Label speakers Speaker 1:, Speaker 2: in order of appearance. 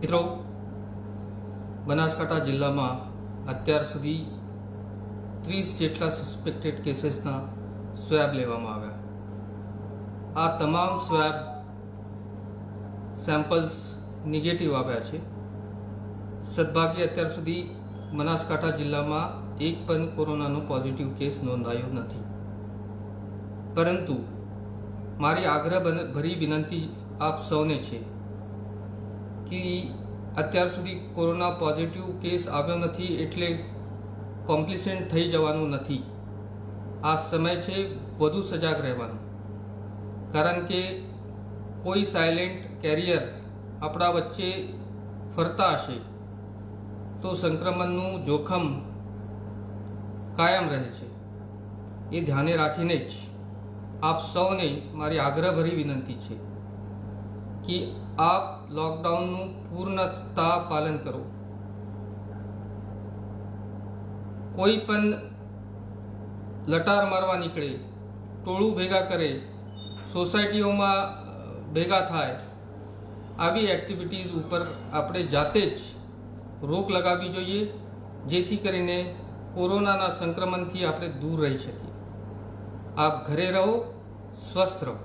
Speaker 1: મિત્રો, બનાસકાંઠા જિલ્લામાં અત્યાર સુધી ત્રીસ જેટલા સસ્પેક્ટેડ કેસીસના સ્વેબ લેવામાં આવ્યા. આ તમામ સ્વેબ સેમ્પલ્સ નેગેટિવ આવ્યા છે. સદભાગ્યે અત્યાર સુધી બનાસકાંઠા જિલ્લામાં એક પણ કોરોનાનો પોઝિટિવ કેસ નોંધાયો નથી. પરંતુ મારી આગ્રહ ભરી વિનંતી આપ સૌને છે કે અત્યાર સુધી કોરોના પોઝિટિવ કેસ આવ્યો નથી એટલે કોમ્પ્લિસન્ટ થઈ જવાનું નથી. આ સમય છે વધુ સજાગ રહેવાનું. કારણ કે કોઈ સાયલેન્ટ કેરિયર આપણા વચ્ચે ફરતા હશે તો સંક્રમણનું જોખમ કાયમ રહે છે. એ ધ્યાને રાખીને જ આપ સૌને મારી આગ્રહભરી વિનંતી છે. કે આપ લોકડાઉનનું પૂર્ણતા પાલન કરો. કોઈ પણ લટાર મારવા નીકળે, ટોળું ભેગા કરે, સોસાયટીઓમાં ભેગા થાય, આવી એક્ટિવિટીઝ ઉપર આપણે જાતે જ રોક લગાવવી જોઈએ, જેથી કરીને કોરોનાના સંક્રમણથી આપણે દૂર રહી શકીએ. આપ ઘરે રહો, સ્વસ્થ રહો.